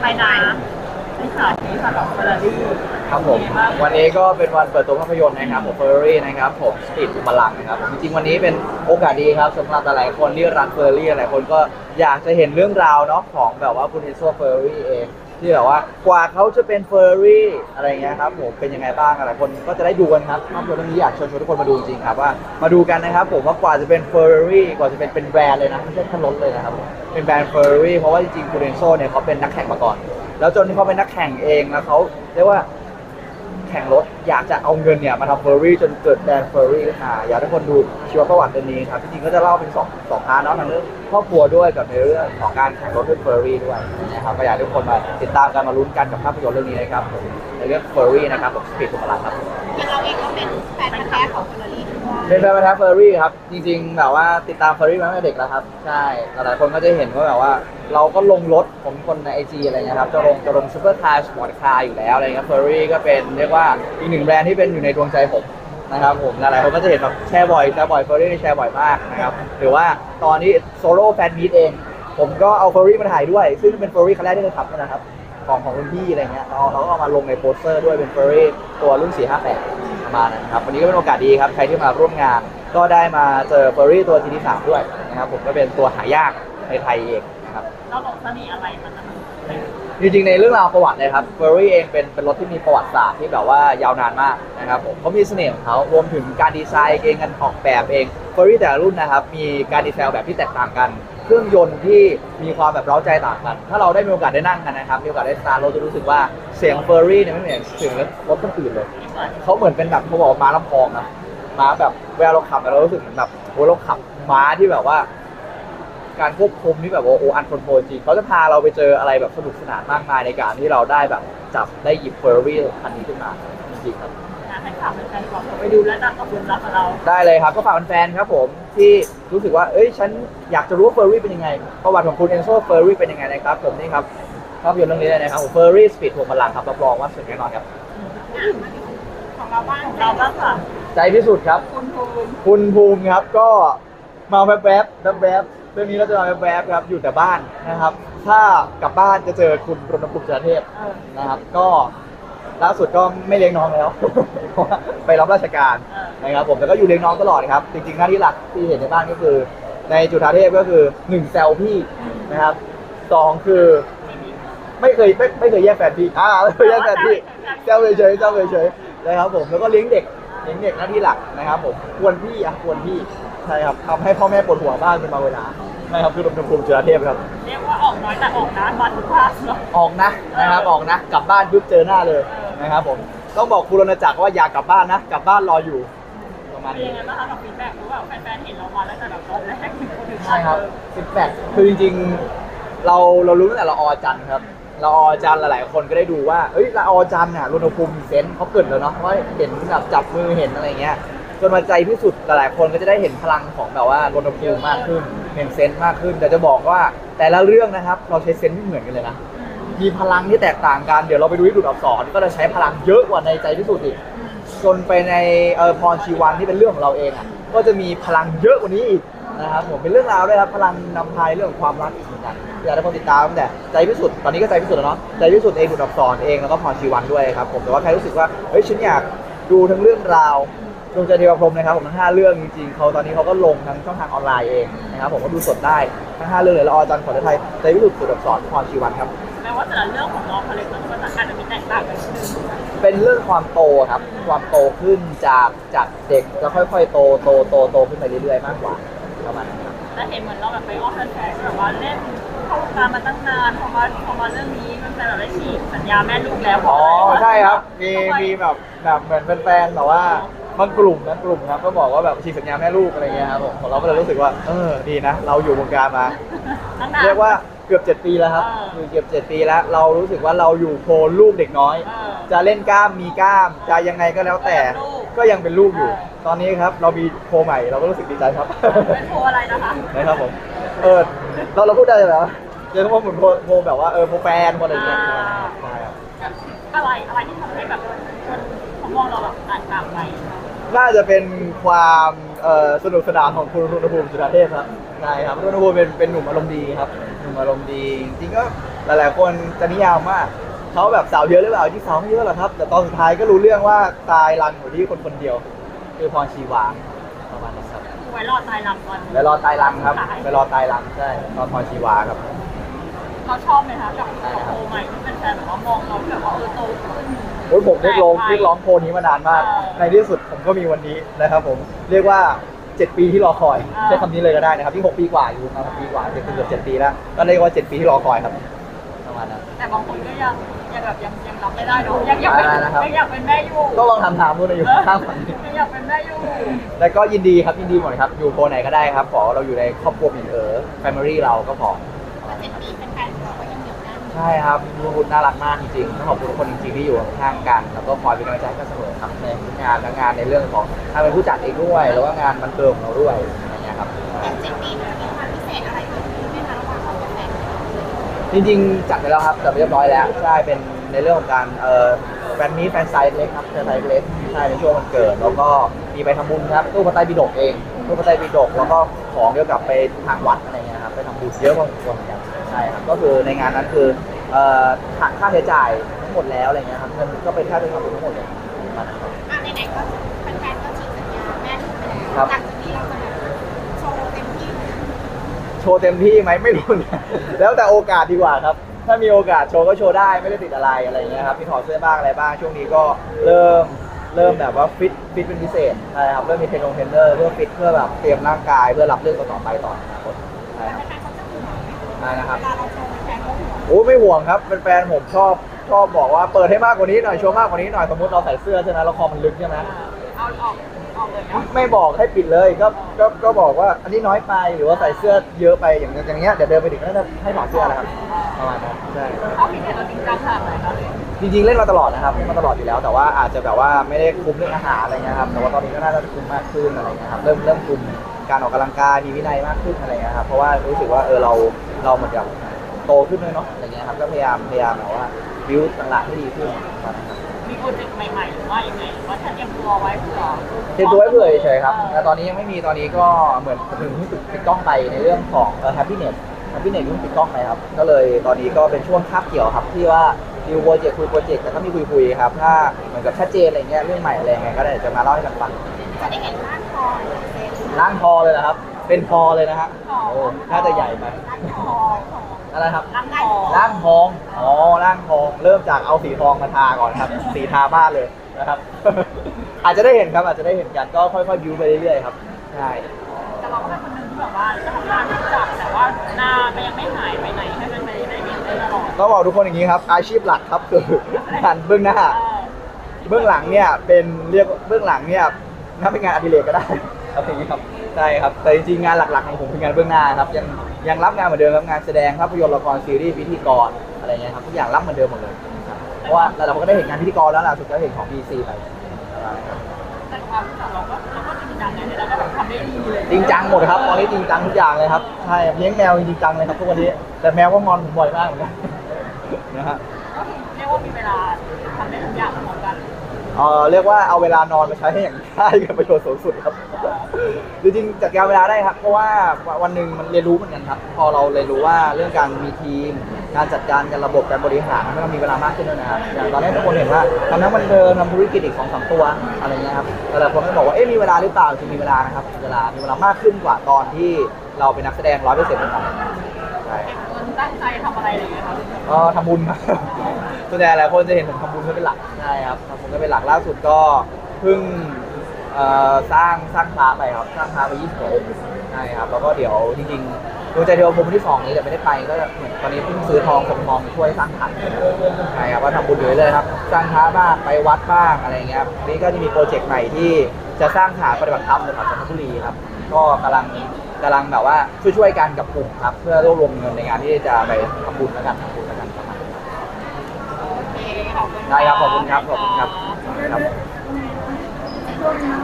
ไปนะไปขายที่สำหรับเฟอร์รารี่ครับผม วันนี้ก็เป็นวันเปิดตัวภาพยนตร์นะครับผมเฟอร์รี่นะครับผมสปีดพลังนะครับจริงๆวันนี้เป็นโอกาสดีครับสำหรับหลายๆคนที่รักเฟอร์รี่หลายคนก็อยากจะเห็นเรื่องราวเนาะของแบบว่าคุณเอโซเฟอร์รี่เอง ที่แบบว่ากว่าเขาจะเป็นเฟอร์รี่อะไรเงี้ยครับผมเป็นยังไงบ้างอะไรคนก็จะได้ดูกันครับภาพยนตร์เรื่องนี้อยากเชิญชวนทุกคนมาดูจริงๆครับว่ามาดูกันนะครับผมว่ากว่าจะเป็นเฟอร์รี่กว่าจะเป็นเป็นแบรนด์เลยนะไม่ใช่แค่รถเลยนะครับผมเป็นแบรนด์เฟอร์รี่เพราะว่าจริงๆคูเรนโซเนี่ยเขาเป็นนักแข่งมาก่อน แล้วจนที่เขาเป็นนักแข่งเองแล้วเขาเรียกว่า ข่งรถ อยากจะเอาเงินเนี่ยมาทำเฟอร์รี่จนเกิดแบรนด์เฟอร์รี่ขึ้นมาอยากให้ทุกคนดูชีวประวัติเรื่องนี้ครับจริงๆก็จะเล่าเป็นสองสองพาร์ทเนาะทั้งเรื่องครอบครัวด้วยกับในเรื่องของการแข่งรถด้วยเฟอร์รี่ด้วยนะครับก็อยากให้ทุกคนมาติดตามกันมาลุ้นกันกับภาพยนตร์เรื่องนี้นะครับในเรื่องเฟอร์รี่นะครับผมสปีดสุพลังครับเราเองก็เป็นแฟนพันธุ์แท้ของเฟอร์รี่ เป็นแฟนพันธุ์แท้เฟอร์รี่ครับ จริงๆ แบบว่าติดตามเฟอร์รี่มาตั้งแต่เด็กแล้วครับ ใช่ หลายๆคนก็จะเห็นว่าแบบว่า เราก็ลงรถผมคนในไอจีอะไรเงี้ยครับ จะลงจะลงซูเปอร์คาร์สปอร์ตคาร์อยู่แล้วอะไรเงี้ยเฟอร์รี่ก็เป็นเรียกว่าอีกหนึ่งแบรนด์ที่เป็นอยู่ในดวงใจผมนะครับผม หลายๆคนก็จะเห็นแบบแชร์บ่อยแชร์บ่อยเฟอร์รี่แชร์บ่อยมากนะครับ หรือว่าตอนนี้โซโล่แฟนมีตเอง ผมก็เอาเฟอร์รี่มาถ่ายด้วย ซึ่งเป็นเฟอร์รี่คันแรกที่เคยขับนะครับ ของของคุณพี่อะไรเงี้ยเราเราก็เอามาลงในโปสเตอร์ด้วยเป็นเฟอร์รี่ตัวรุ่น458 มาณนั้นครับวันนี้ก็เป็นโอกาสดีครับใครที่มาร่วมงาน ก็ได้มาเจอเฟอร์รี่ตัว GT3 ด้วยนะครับผมก็เป็นตัวหายากในไทยเองนะครับเราหลงเสน่ห์อะไรมันนะคะจริงๆในเรื่องราวประวัติเลยครับเฟอร์รี่เองเป็นเป็นรถที่มีประวัติศาสตร์ที่แบบว่ายาวนานมากนะครับผมเขามีเสน่ห์ของเขารวมถึงการดีไซน์เองการออกแบบเองเฟอร์รี่แต่ละรุ่นนะครับมีการดีไซน์แบบที่แตกต่างกัน เครื่องยนต์ที่มีความแบบเร้าใจต่างกัน ถ้าเราได้มีโอกาสได้นั่งกันนะครับ มีโอกาสได้สตาร์เราจะรู้สึกว่าเสียงเฟอร์รี่เนี่ยไม่เหมือนเสียงรถคนอื่นเลย เขาเหมือนเป็นแบบเขาบอกว่าม้าลำพองนะ ม้าแบบเวลาเราขับแล้วเรารู้สึกเหมือนแบบโอ้เราขับม้าที่แบบว่า การควบคุมที่แบบว่าโอ้อันคอนโทรลจริงเขาจะพาเราไปเจออะไรแบบสนุกสนานมากมายในการที่เราได้แบบจับได้หยิบเฟอร์รี่คันนี้ขึ้นมาจริงๆครับ ให้ข่าวเป็นแฟนบอกไปดูและดันกับคุณรักกับเราได้เลยครับก็ฝากแฟนๆครับผมที่รู้สึกว่าเอ้ยฉันอยากจะรู้ว่าเฟอร์รี่เป็นยังไงประวัติของคุณเอนโซเฟอร์รี่เป็นยังไงนะครับผมนี่ครับภาพยนตร์เรื่องนี้เลยนะครับเฟอร์รี่สปีดหัวพลังครับรับรองว่าสนุกแน่นอนครับ ของเราบ้างของเราบ้างค่ะใจพิสุทธิ์ครับ คุณภูมิคุณภูมิครับก็มาแวบๆแวบๆเรื่องนี้เราจะมาแวบๆครับอยู่แต่บ้านนะครับ ถ้ากลับบ้านจะเจอคุณรณภูมิชาเทพ เออ นะครับก็ ล่าสุดก็ไม่เลี้ยงน้องแล้วเพราะว่าไปรับราชการนะครับผมแต่ก็อยู่เลี้ยงน้องตลอดครับ จริงๆหน้าที่หลักที่เห็นในบ้านก็คือ ในจุฬาเทพก็คือหนึ่งแซวพี่นะครับสองคือไม่เคยไม่ไม่เคยแยกแฟนพี่อ่าไม่เคยแยกแฟนพี่เจ้าเฉยๆเจ้าเฉยๆนะครับผมแล้วก็เลี้ยงเด็กเลี้ยงเด็กหน้าที่หลักนะครับผมควรพี่อะควรพี่ใช่ครับทำให้พ่อแม่ปวดหัวบ้างเป็นบางเวลานะครับคือรมภูมิจุฬาเทพครับเรียกว่าออกน้อยแต่ออกนะบัตรทุกภาคเนาะออกนะนะครับออกนะกลับบ้านปุ๊บเจอหน้าเลย นะครับผมต้องบอกคุณรณจักรว่าอยากกลับบ้านนะกลับบ้านรออยู่ประมาณเป็นนี้ ยังไงบ้างคะกับฟีดแบ็กเพราะว่าแฟนๆเห็นเรามาแล้วแต่แบบตอนแรกถึงคนถึงใช่ครับฟีดแบ็กคือจริงๆ เราเรารู้ตั้งแต่เราออจันทร์ครับ เราออจันทร์หลายๆ คนก็ได้ดูว่าเอ้ยเราออจันทร์น่ะรุณภูมิมีเซนส์เขาเกิดแล้วเนาะว่าเห็นแบบจับมือเห็นอะไรเงี้ยจนมาใจที่สุดหลายๆ คนก็จะได้เห็นพลังของแบบว่ารณภูมิมากขึ้นเห็นเซนส์มากขึ้น แต่จะบอกว่าแต่ละเรื่องนะครับ เราใช้เซนส์ไม่เหมือนกันเลยนะ มีพลังที่แตกต่างกัน เดี๋ยวเราไปดูที่ดูดอักษรก็จะใช้พลังเยอะกว่าในใจที่สุดอีกจนไปในเออพรชีวันที่เป็นเรื่องของเราเองอะก็จะมีพลังเยอะกว่านี้อีกนะครับผมเป็นเรื่องราวด้วยครับพลังนำพายเรื่องของความรักอีกเหมือนกันอยากให้คนติดตามตั้งแต่ใจพิสุทธิ์ตอนนี้ก็ใจพิสุทธิ์แล้วเนาะใจพิสุทธิ์เองดูดอักษรเองแล้วก็พรชีวันด้วยครับผมแต่ว่าใครรู้สึกว่าเฮ้ยฉันอยากดูทั้งเรื่องราวดวงใจเทวพรหมนะครับผมทั้งห้าเรื่องจริงๆเขาตอนนี้เขาก็ลงทั้งช่องทางออนไลน์เองนะครับผมก็ดูสดได้ทั้งห้าเรื่องเลยละออจันทร์ขอไทยใจพิสุทธิ์ดูดอักษรพรชีวันครับ แม้ว่าแต่ละเรื่องของน้องคาแรคเตอร์มันอาจจะมีแตกต่างกันนิดนึงเป็นเรื่องความโตครับ ความโตขึ้นจากจากเด็กแล้วค่อยๆ โตโตโตโตขึ้นไปเรื่อยๆ มากกว่าประมาณนั้นครับแต่เห็นเหมือนเราแบบไปอ้อนแฟนๆแบบว่าเล่นเข้าวงการมาตั้งนานพอมาพอมาเรื่องนี้มันเป็นแบบได้ฉีกสัญญาแม่ลูกแล้วเพอ๋ราะออะไรใช่ครับ มีทำไมีแบบแบบเหมือนแฟนๆแบบว่าบางกลุ่มนะกลุ่มครับก็บอกว่าแบบฉีกสัญญาแม่ลูกอะไรเงี้ยครับผมของเราก็เลยรู้สึกว่าเออดีนะ เราอยู่วงการมา ตั้งนาน เรียกว่าเกือบ 7 ปีแล้วครับเออคือเกือบ 7 ปีแล้ว เรารู้สึกว่าเราอยู่โคลนลูกเด็กน้อย เออจะเล่นกล้ามมีกล้าม จะยังไงก็แล้วแต่ ก็ยังเป็นลูกอยู่ตอนนี้ครับเรามีโคใหม่เราก็รู้สึกดีใจครับ เป็นโพลอะไรนะคะ นะครับผม เออเราเราพูดได้เลยเหรอเรียกว่าเหมือนโพโพแบบว่าเออโพแฟนโพอะไรอย่างเงี้ยอ่า ใช่ครับ อะไรอะไรที่ทำให้แบบคนเขามองเราแบบต่างต่างไป น่าจะเป็นความเอ่อสนุกสนานของคุณรุณภูมิสุดาเทพครับใช่ครับรุณภูมิเป็นเป็นหนุ่มอารมณ์ดีครับหนุ่มอารมณ์ดี จริงๆก็หลายๆคนจะนิยามว่าเขาแบบสาวเยอะหรือเปล่าที่สาวไม่เยอะหรอกครับ แต่ตอนสุดท้ายก็รู้เรื่องว่าตายรันอยู่ที่คนคนเดียว คือพรชีวาประมาณนั้นครับคือไว้รอดตายหลังก่อนไปรอตายรังครับไปรอตายรังใช่ตอนพรชีวาครับ เราชอบไหมคะกับโตใหม่ที่เป็นแฟนแบบว่ามองเราแบบว่าเออโตขึ้น โอ้ยผมเรียกร้องเรียกร้องโพลนี้มานานมากอ่าในที่สุดผมก็มีวันนี้นะครับผมเรียกว่า 7 ปีที่รอคอยอ่าใช้คำนี้เลยก็ได้นะครับที่ 6 ปีกว่าอยู่มา6ปีกว่าเกือบเกือบ7ปีแล้วก็เรียกว่า 7 ปีที่รอคอยครับประมาณนั้น แต่บางคนก็ยังยังแบบยังยังรับไม่ได้เนอะยังอยากเป็นอะไรนะครับ ยังอยากเป็นแม่อยู่ก็ลองทำถามดูนะอยู่ข้างฝั่งนี้ ยังอยากเป็นแม่อยู่แล้วก็ยินดีครับยินดีหมดครับ อยู่โพลไหนก็ได้ครับขอเราอยู่ในครอบครัวหมินเอ๋อ family เราก็พอว่าเจ็ดปีแฟน ใช่ครับลูกน่ารักมากจริงๆต้องขอบคุณทุกคนจริงๆที่อยู่ข้างๆกัน แล้วก็คอยเป็นกำลังใจให้กันเสมอครับในทุกงานและงานในเรื่องของการเป็นผู้จัดเองด้วยแล้วก็งานบันเทิงของเราด้วยอะไรเงี้ยครับแต่เจ็ดปีมันมีความพิเศษอะไรเกิดขึ้นไหมคะระหว่างเรากับแฟนจริงๆจัดไปแล้วครับจัดไปเรียบร้อยแล้วใช่เป็นในเรื่องของการเอ่อแฟนมีตแฟนไซต์เล็กครับแฟนไซต์เล็กใช่ในช่วงวันเกิด แล้วก็มีไปทำบุญครับตู้พระไตรปิฎกเองตู้พระไตรปิฎกแล้วก็ของเกี่ยวกับไปทางวัดอะไรเงี้ยครับไปทำบุญเยอะพอสมควรเหมือนกันใช่ครับก็คือในงานนั้นคือเอ่อหักค่าใช้จ่ายทั้งหมดแล้วอะไรเงี้ยครับเงินก็เป็นค่าเดินทางบุญทั้งหมดเลยประมาณนั้นครับ อะไหนๆก็แฟนๆก็ฉีกสัญญาแม่ถูกไปแล้วครับ หลังจากนี้เราจะโชว์เต็มที่โชว์เต็มที่ไหมไม่รู้นะ แล้วแต่โอกาสดีกว่าครับ ถ้ามีโอกาสโชว์ก็โชว์ได้ไม่ได้ติดอะไรอะไรอย่างเงี้ยครับมีถอดเสื้อบ้างอะไรบ้างช่วงนี้ก็เริ่มเริ่มแบบว่าฟิตฟิตเป็นพิเศษใช่ครับเริ่มมีเทรนนงเทรนเนอร์เพื่อฟิตเพื่อแบบเตรียมร่างกายเพื่อรับเรื่องต่อๆไปต่ออนาคตใช่ครับ แฟนๆเขาจะห่วง ไหมใช่นะครับเวลาเราโชว์แฟนๆเขาห่วงโอ้ไม่ห่วงครับเป็นแฟนผมชอบชอบบอกว่าเปิดให้มากกว่านี้หน่อยโชว์มากกว่านี้หน่อยสมมติเราใส่เสื้อใช่ไหมแล้วคอมันลึกใช่ไหมเอาออกออกเลยเนาะไม่บอกให้ปิดเลยก็ก็ก็บอกว่าอันนี้น้อยไปหรือว่าใส่เสื้อเยอะไปอย่างเงี้ยอย่างเงี้ยเดี๋ยวเดินไปถึงก็จะให้ถอดเสื้อแล้วครับประมาณนั้นใช่เอาพี่เนี่ยเราจริงจังขนาดไหนคะจริงๆเล่นมาตลอดนะครับเล่นมาตลอดอยู่แล้ว แต่ว่าอาจจะแบบว่าไม่ได้คุมเรื่องอาหารอะไรเงี้ยครับแต่ว่าตอนนี้ก็น่าจะคุมมากขึ้นอะไรเงี้ยครับเริ่มเริ่มคุมการออกกำลังกายมีวินัยมากขึ้นอะไรเงี้ยครับเพราะว่ารู้สึกว่าเออเรา เราเหมือนกับโตขึ้นด้วยเนาะอะไรเงี้ยครับก็พยายามพยายามแบบว่าบิวต่างๆให้ดีขึ้นตอนนั้นครับมีโปรเจกต์ใหม่ๆหรือว่ายังไงว่าฉันเตรียมตัวไว้เผื่อเตรียมตัวไว้เผื่อเฉยๆครับแต่ตอนนี้ยังไม่มีตอนนี้ก็เหมือนถึงที่ปิดกล้องไปในเรื่องของเอ่อ happiness happiness เพิ่งปิดกล้องไปครับก็เลยตอนนี้ก็เป็นช่วงคาบเกี่ยวครับที่ว่าดิวโปรเจกต์คุยโปรเจกต์แต่ก็มีคุยๆครับถ้าเหมือนกับชัดเจนอะไรเงี้ยเรื่องใหม่อะไรเงี้ยก็เดี๋ยวจะมาเล่าให้กันฟังจะได้เห็นร่างทองเซ็นร่างพอเลยนะครับ เป็นพอเลยนะฮะโอ้น่าจะใหญ่ไปร่างทองของอะไรครับร่างทองร่างทองอ๋อร่างทอง เริ่มจากเอาสีทองมาทาก่อนครับ สีทาบ้านเลยนะครับ อาจจะได้เห็นครับอาจจะได้เห็นกันก็ค่อยๆบิวไปเรื่อยๆครับใช่แต่เราก็เป็นคนหนึ่งที่แบบว่าจะทำงานที่จับแต่ว่าหน้าก็ยังไม่หายไปไหนให้มันไปได้เห็นได้ตลอดก็บอกทุกคนอย่างนี้ครับ อาชีพหลักครับคืองานเบื้องหน้าเออเบื้องหลังเนี่ยเป็นเรียกเบื้องหลังเนี่ยนับเป็นงานอดิเรกก็ได้ ครับอย่างนี้ครับใช่ครับแต่จริงๆงานหลักๆของผมคืองานเบื้องหน้าครับยังยังรับงานเหมือนเดิมครับงานแสดงภาพยนตร์ละครซีรีส์พิธีกรอะไรเงี้ยครับทุกอย่างรับเหมือนเดิมหมดเลยครับเพราะว่าหลายๆคนก็ได้เห็นงานพิธีกรแล้วล่ะสุดก็เห็นของ BC ไปครับแต่ความที่แบบเราก็เราก็จริงจังไงแล้วก็แบบทำได้ดีเลยจริงจังหมดครับตอนนี้จริงจังทุกอย่างเลยครับใช่เลี้ยงแมวจริงจังเลยครับทุกวันนี้แต่แมวก็งอนผมบ่อยมากเหมือนกันนะฮะก็คือเรียกว่ามีเวลา เอ่อเรียกว่าเอาเวลานอนมาใช้ให้อย่างได้กับประโยชน์สูงสุดครับจริงๆจัดการเวลาได้ครับ เพราะว่าวันหนึ่งมันเรียนรู้เหมือนกันครับ พอเราเรียนรู้ว่าเรื่องการมีทีม การจัดการการระบบการบริหารมันก็มีเวลามากขึ้นด้วยนะครับอย่างตอนแรกทุกคนเห็นว่าทำทั้งบันเทิงทำธุรกิจอีกสองสามตัวอะไรเงี้ยครับแต่หลายคนก็บอกว่าเอ๊ะมีเวลาหรือเปล่าจริงมีเวลานะครับเวลามีเวลามากขึ้นกว่าตอนที่เราเป็นนักแสดงร้อยเปอร์เซ็นต์นะครับใช่เก็บเงินตั้งใจทำอะไรอย่างเงี้ยครับ ก็ทำบุญครับ ส่วนใหญ่หลายคนจะเห็นผมทำบุญก็เป็นหลักใช่ครับทำบุญก็เป็นหลักล่าสุดก็เพิ่งเอ่อสร้างสร้างพระไปครับสร้างพระไปยี่สิบองค์ใช่ครับแล้วก็เดี๋ยวจริงๆดวงใจเทวพรหมวันที่สองนี้แต่ไม่ได้ไปก็เหมือนตอนนี้เพิ่งซื้อทองสมทองช่วยสร้างขันใช่ครับก็ทำบุญอยู่เรื่อยๆครับ สร้างพระบ้างไปวัดบ้างอะไรเงี้ยครับนี่ก็จะมีโปรเจกต์ใหม่ที่จะสร้างฐานปฏิบัติธรรมในจังหวัดจันทบุรีครับก็กำลังกำลังแบบว่าช่วยๆกันกับกลุ่มครับเพื่อรวบรวมเงินในงานที่จะไปทำบุญแล้วกันทำบุญแล้วกันประมาณนั้น โอเคขอบคุณ ได้ครับขอบคุณครับขอบคุณครับครับ